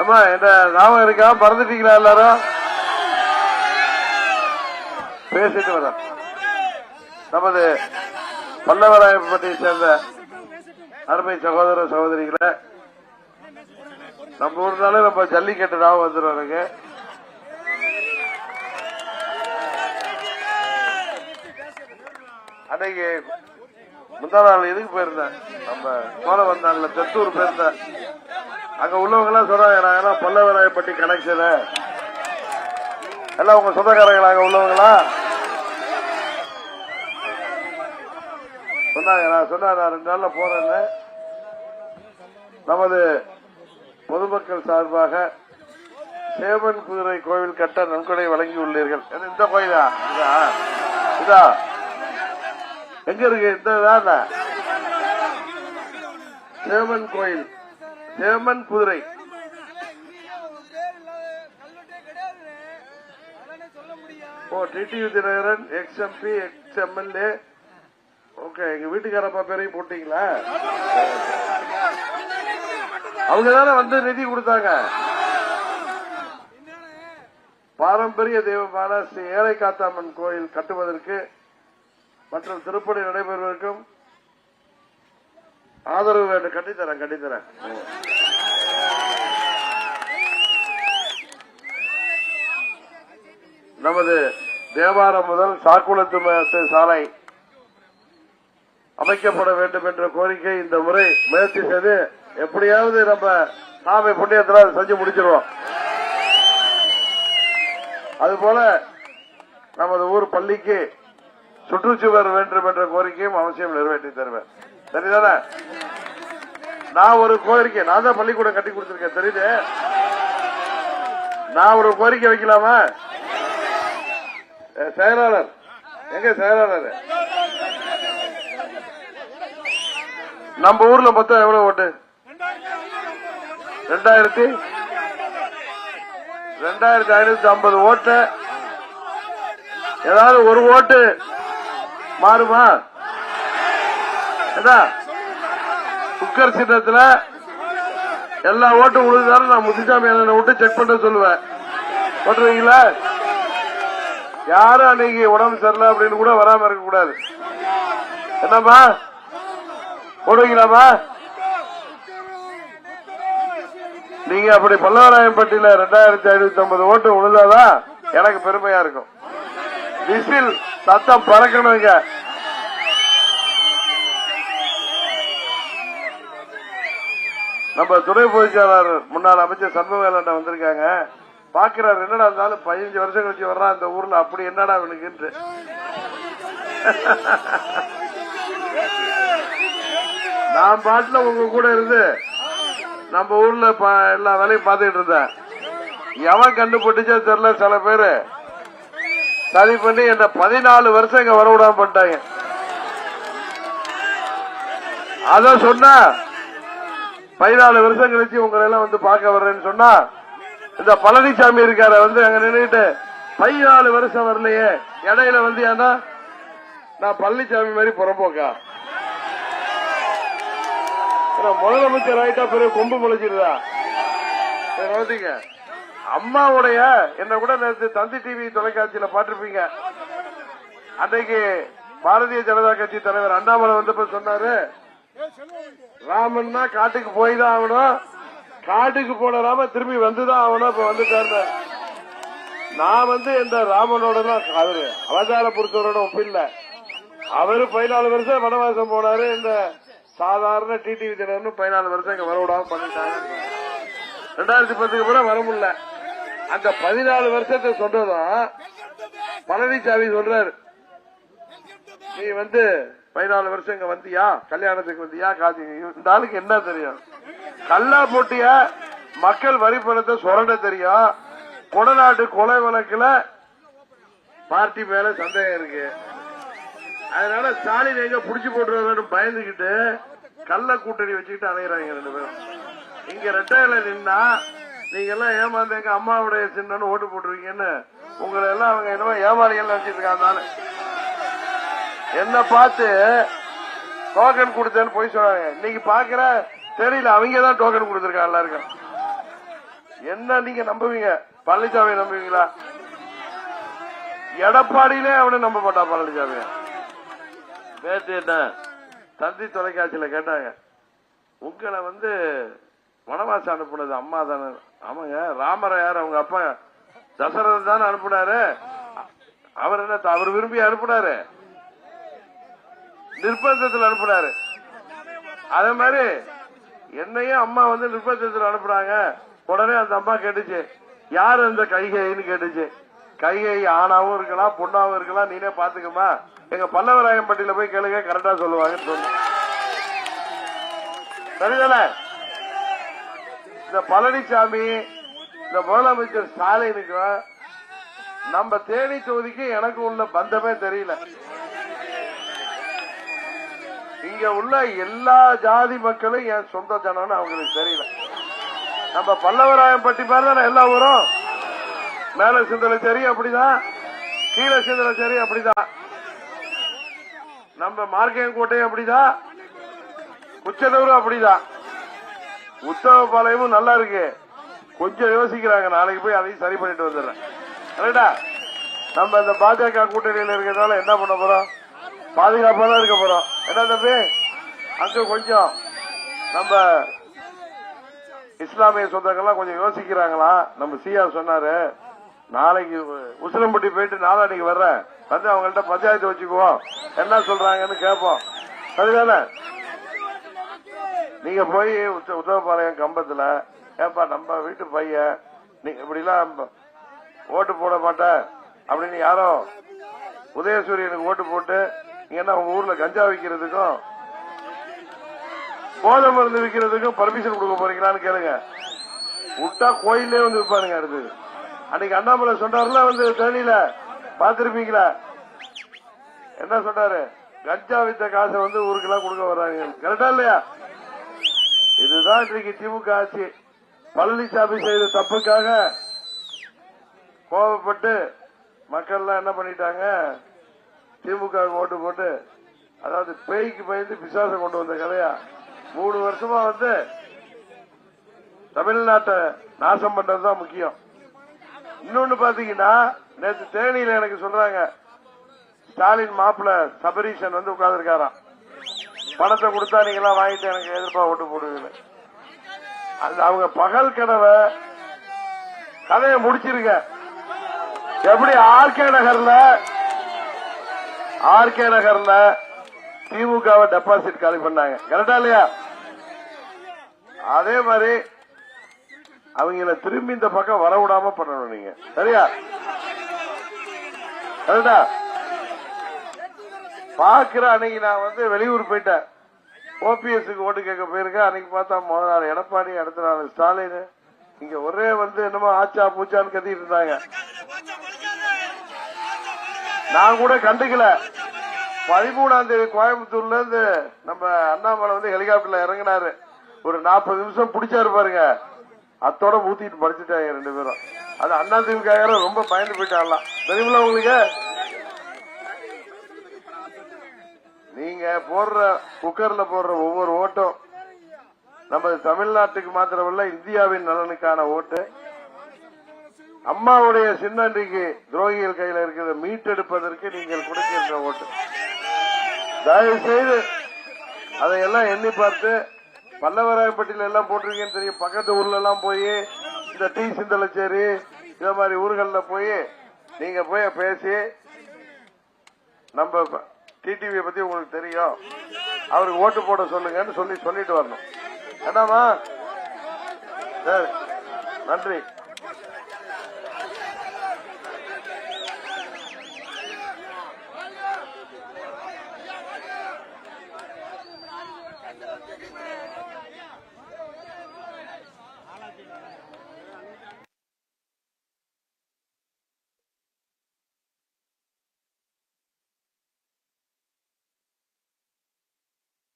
அம்மா என்ன ஞாபகம் இருக்கா? மறந்துட்டீங்களா எல்லாரும்? பேசிட்டு வர நமது பல்லவராயப்பட்டியை சேர்ந்த அருமை சகோதர சகோதரிகளை நம்ம ஊர்னாலே நம்ம ஜல்லிக்கட்டு ஞாபகம் வந்துடும் எனக்கு. அன்னைக்கு முந்தா நாள் எதுக்கு போயிருந்தேன்? நம்ம சோழ வந்தாங்கல்ல தெத்தூர் போயிருந்தேன். அங்க உள்ளவங்க எல்லாம் சொன்னாங்க நான் பல்லவராயப்பட்டி கனெக்ஷனு எல்லாம் உங்க சொந்தக்காரங்களா அங்க உள்ளவங்களா? சொன்னாங்க நான் சொன்னேன் நான் ரெண்டு நாள்ல போறேன்னு. நமது பொதுமக்கள் சார்பாக சேவன் குதிரை கோவில் கட்ட நன்கொடை வழங்கி உள்ளீர்கள் இந்த கோயிலா? இதா? இதா? எங்க இருக்கு? இந்த சேவன் கோயில். சேமன் குதிரை. ஓ TTV Dhinakaran ex MP ex MLA okay எங்க வீட்டுக்காரப்பா பேரையும் போட்டீங்களா? அவங்க தானே வந்து நிதி கொடுத்தாங்க. பாரம்பரிய தெய்வமான ஸ்ரீ ஏழை கோயில் கட்டுவதற்கு மற்றும் திருப்பணி நடைபெறுவதற்கும் ஆதரவு வேண்டும். கட்டித்தரேன் கட்டித்தரேன். நமது தேவாரம் முதல் சாக்குளத்து சாலை அமைக்கப்பட வேண்டும் என்ற கோரிக்கை இந்த முறை முயற்சி செய்து எப்படியாவது நம்ம சாமி புண்ணியத்தில் அதை செஞ்சு முடிச்சிருவோம். அதுபோல நமது ஊர் பள்ளிக்கு சுற்றுச்சுவர் வேண்டும் என்ற கோரிக்கையும் அவசியம் நிறைவேற்றி தருவேன். சரிதானே? நான் ஒரு கோரிக்கை நான் தான் பள்ளிக்கூடம் கட்டி கொடுத்திருக்கேன் தெரியுது? நான் ஒரு கோரிக்கை வைக்கலாமா? செயலாளர். எங்க செயலாளர்? நம்ம ஊர்ல மொத்தம் எவ்வளவு ஓட்டு? ரெண்டாயிரத்தி ரெண்டாயிரத்தி ஐநூத்தி ஐம்பது ஓட்டு. ஏதாவது ஒரு ஓட்டு மாறுமா? என்ன குக்கர் சின்னத்துல எல்லா ஓட்டும் உழுதாலும் நான் முத்துசாமி என்ன விட்டு செக் பண்ண சொல்லுவேன். போட்டுருவீங்களா யாரும் அன்னைக்கு உடம்பு சரியில்லை அப்படின்னு கூட வராம இருக்க கூடாது என்னம்மா? போடுவீங்களாமா நீங்க அப்படி பல்லவராயம்பட்டியில ரெண்டாயிரத்தி ஐநூத்தி ஐம்பது ஓட்டு விழுந்தாதான் எனக்கு பெருமையா இருக்கும். விசில் சத்தம் பறக்கணுங்க நம்ம துணை பொதுச் முன்னாள் அமைச்சர் சண்முகவேலன் வந்திருக்காங்க. பாக்குறாரு என்னடா இருந்தாலும் பதினஞ்சு வருஷம் கழிச்சு வர்றான் அந்த ஊர்ல அப்படி என்னடா அவனுக்கு நான் பாட்டுல உங்க கூட இருந்து நம்ம ஊர்ல எல்லா வேலையும் பார்த்துட்டு இருந்தேன். எவன் கண்டுபிடிச்சா தெரியல சில பேரு. சரி பண்ணி என்ன பதினாலு வருஷம் இங்க வரவிடாம பண்ணிட்டாங்க. அத சொன்னா பதினாலு வருஷம் கழிச்சு உங்களை எல்லாம் வந்து பார்க்க வர்றேன்னு சொன்னா இந்த பழனிசாமி இருக்கார வந்து அங்க நின்றுட்டு பதினாலு வருஷம் வரலையே இடையில வந்து ஏன்னா நான் பழனிசாமி மாதிரி புறம்போக்கா? ஏன்னா முதலமைச்சர் ஆயிட்டா பிறகு கொம்பு முளைச்சிருதா? சரி, அம்மாவுடைய என்ன கூட நேற்று தந்தி டிவி தொலைக்காட்சியில பாட்டிருப்பீங்க அன்னைக்கு பாரதிய ஜனதா கட்சி தலைவர் அண்ணாமலை வந்தப்ப சொன்னாரு ராமன்னா காட்டுக்கு போய் தான் ஆகணும். காட்டுக்கு போன ராம திரும்பி வந்துதான் அவனா இப்ப வந்துட்டாரு நான் வந்து இந்த ராமனோட அவரு அவதார புருஷரோட ஒப்பில்ல. அவரு பதினாலு வருஷம் வனவாசம் போனாரு. இந்த சாதாரண டிடிவி தினர்னு பதினாலு வருஷம் இங்க வரவிடாம பண்ணிட்டாங்க ரெண்டாயிரத்தி பத்துக்கு பிறகு வர முடியல. அந்த பதினாலு வருஷத்தை சொன்னதும் பழனிசாமி சொல்றாரு நீ வந்து பதினாலு வருஷம் இங்க வந்தியா? கல்யாணத்துக்கு வந்தியா? காதி இந்த ஆளுக்கு என்ன தெரியும்? கல்லா போட்டிய மக்கள் வரி பணத்தை சுரண்ட தெரியும். கொடநாட்டு கொலை வழக்குல பார்ட்டி மேல சந்தேகம் இருக்கு. அதனால ஸ்டாலின் எங்க புடிச்சு போட்டுருவாரு பயந்துகிட்டு கள்ள கூட்டணி வச்சுக்கிட்டு அலையிறாங்க ரெண்டு பேரும். இங்க ரெட்டையில நின்னா நீங்க எல்லாம் ஏமாந்து எங்க அம்மாவுடைய சின்னன்னு ஓட்டு போட்டுருவீங்கன்னு உங்களை எல்லாம் அவங்க என்னமோ ஏமாறிகள் நினைச்சிட்டு இருக்காங்க. என்ன பார்த்து டோக்கன் கொடுத்தேன்னு போய் சொன்னாங்க இன்னைக்கு பாக்குற தெரியல அவங்க தான் டோக்கன் கொடுத்துருக்காங்க எல்லாருக்கும். என்ன நீங்க நம்புவீங்க? பழனிசாமி நம்புவீங்களா? எடப்பாடியிலே அவனை நம்ப மாட்டான் பழனிசாமி நேத்து என்ன தந்தி தொலைக்காட்சியில கேட்டாங்க உங்களை வந்து வனவாசம் அனுப்புனது அம்மா தானே. ஆமாங்க ராமரை யார்? அவங்க அப்பா தசரதன் தானே அனுப்புனாரு. அவர் என்ன அவர் விரும்பி அனுப்புனாரு. நிர்பந்தத்தில் அனுப்புனாரு. அதே மாதிரி என்னையும் அம்மா வந்து நிர்பந்தத்தில் அனுப்புறாங்க உடனே அந்த அம்மா கேட்டுச்சு யார் அந்த கைகைன்னு கேட்டுச்சு. கைகை ஆணாவும் இருக்கலாம் பொண்ணாவும் இருக்கலாம் நீனே பாத்துக்கமா எங்க பல்லவராயம்பட்டியில போய் கேளுங்க கரெக்டா சொல்லுவாங்கன்னு சொன்ன சரிதானே? இந்த பழனிசாமி இந்த முதலமைச்சர் ஸ்டாலினுக்கும் நம்ம தேனி தொகுதிக்கு எனக்கு உள்ள பந்தமே தெரியல. இங்க உள்ள எல்லா ஜாதி மக்களும் என் சொந்த ஜனம்னு அவங்களுக்கு தெரியல. நம்ம பல்லவராயம்பட்டி பேர் தானே எல்லா ஊரும்? மேல சிந்தலச்சேரி அப்படிதான். கீழே சிந்தலச்சேரி அப்படிதான். நம்ம மார்க்கையங்கோட்டை அப்படிதான். குச்சனூரும் அப்படிதான். உத்தவபாளையமும் நல்லா இருக்கு. கொஞ்சம் யோசிக்கிறாங்க நாளைக்கு போய் அதையும் சரி பண்ணிட்டு வந்துடுறேன். கரெக்டா? நம்ம இந்த பாஜக கூட்டணியில் இருக்கிறதால என்ன பண்ண போறோம்? பாதுகாப்பா தான் இருக்க போறோம். என்ன தம்பி? அங்க கொஞ்சம் நம்ம இஸ்லாமிய சொந்தங்கள்லாம் கொஞ்சம் யோசிக்கிறாங்களா? நம்ம சிஆர் சொன்னாரு நாளைக்கு உசிலம்பட்டி போயிட்டு நாளாடிக்கு வர்றேன். வந்து அவங்கள்ட்ட பஞ்சாயத்து வச்சுக்குவோம். என்ன சொல்றாங்கன்னு கேட்போம். அதுதானே நீங்க போய் உத்தவபாளையம் கம்பத்துல ஏப்பா நம்ம வீட்டு பையன் நீ இப்படிலாம் ஓட்டு போட மாட்ட அப்படின்னு யாரோ உதயசூரியனுக்கு ஓட்டு போட்டு ஏன்னா உங்க ஊர்ல கஞ்சா விற்கிறதுக்கும் போதை மருந்து விற்கிறதுக்கும் பர்மிஷன் கொடுக்க போறீங்களான்னு கேளுங்க. விட்டா கோயிலே வந்து விற்பானுங்க அடுத்தது அன்னைக்கு அண்ணாமலை சொன்னார்ல வந்து தேனியில பாத்திருப்பீங்களா என்ன சொன்னாரு? கஞ்சா வித்த காசை வந்து ஊருக்கெல்லாம் கொடுக்க வர்றாங்க. கரெக்டா இல்லையா? இதுதான் இன்றைக்கு திமுக ஆட்சி. பழனிசாமி செய்த தப்புக்காக கோபப்பட்டு மக்கள் எல்லாம் என்ன பண்ணிட்டாங்க? திமுக ஓட்டு போட்டு அதாவது பேய்க்கு பயந்து பிசாசம் கொண்டு வந்த கதையா? மூணு வருஷமா வந்து தமிழ்நாட்டை நாசம் பண்றதுதான் முக்கியம். இன்னொன்னு பாத்தீங்கன்னா நேற்று தேனியில எனக்கு சொல்றாங்க ஸ்டாலின் மாப்பிள்ள சபரீஷன் வந்து உட்கார்ந்துருக்காராம். பணத்தை கொடுத்தா நீங்க எல்லாம் வாங்கிட்டு எனக்கு எதிர்ப்பா ஓட்டு போடுவீங்க அந்த அவங்க பகல் கனவை கதையை முடிச்சிருக்க எப்படி ஆர்கே நகர்ல ஆர்கே நகர்ல திமுகவை டெபாசிட் காலி பண்ணாங்க. கரெக்டா இல்லையா? அதே மாதிரி அவங்கள திரும்பி இந்த பக்கம் வர விடாம பண்ணணும் நீங்க. சரியா? கரெக்டா பாக்குற அன்னைக்கு நான் வந்து வெளியூர் போயிட்டேன். ஓபிஎஸ்க்கு ஓட்டு கேட்க போயிருக்கேன். அன்னைக்கு பார்த்தா முதல் நாள் எடப்பாடி அடுத்த நாள் ஸ்டாலின். இங்க ஒரே வந்து என்னமோ ஆச்சா பூச்சான்னு கத்திட்டு இருந்தாங்க. நான் கூட கண்டுக்கல. பதிமூணாம் தேதி கோயம்புத்தூர்ல இருந்து நம்ம அண்ணாமலை வந்து ஹெலிகாப்டர்ல இறங்கினாரு. ஒரு நாற்பது நிமிஷம் பிடிச்சாரு பாருங்க. அத்தோட ஊத்திட்டு படிச்சுட்டாங்க ரெண்டு பேரும். அது அண்ணா திமுக ரொம்ப பயந்து போயிட்டாங்களாம். தெரியுமில உங்களுக்கு? நீங்க போடுற குக்கர்ல போடுற ஒவ்வொரு ஓட்டும் நம்ம தமிழ்நாட்டுக்கு மாத்திரமல்ல இந்தியாவின் நலனுக்கான ஓட்டு. அம்மாவுடைய சின்னன்றைக்கு துரோகிகள் கையில் இருக்கிறத மீட்டெடுப்பதற்கு நீங்கள் கொடுக்கின்ற ஓட்டு. தயவு செய்து அதையெல்லாம் எண்ணி பார்த்து பல்லவராயப்பட்டியில எல்லாம் போட்டிருக்கேன்னு தெரியும். பக்கத்து ஊர்ல எல்லாம் போய் இந்த டி. சிந்தலச்சேரி இந்த மாதிரி ஊர்களில் போய் நீங்க போய் பேசி நம்ம டிடிவியை பத்தி உங்களுக்கு தெரியும். அவருக்கு ஓட்டு போட சொல்லுங்கன்னு சொல்லி சொல்லிட்டு வரணும். என்னமா சரி. நன்றி.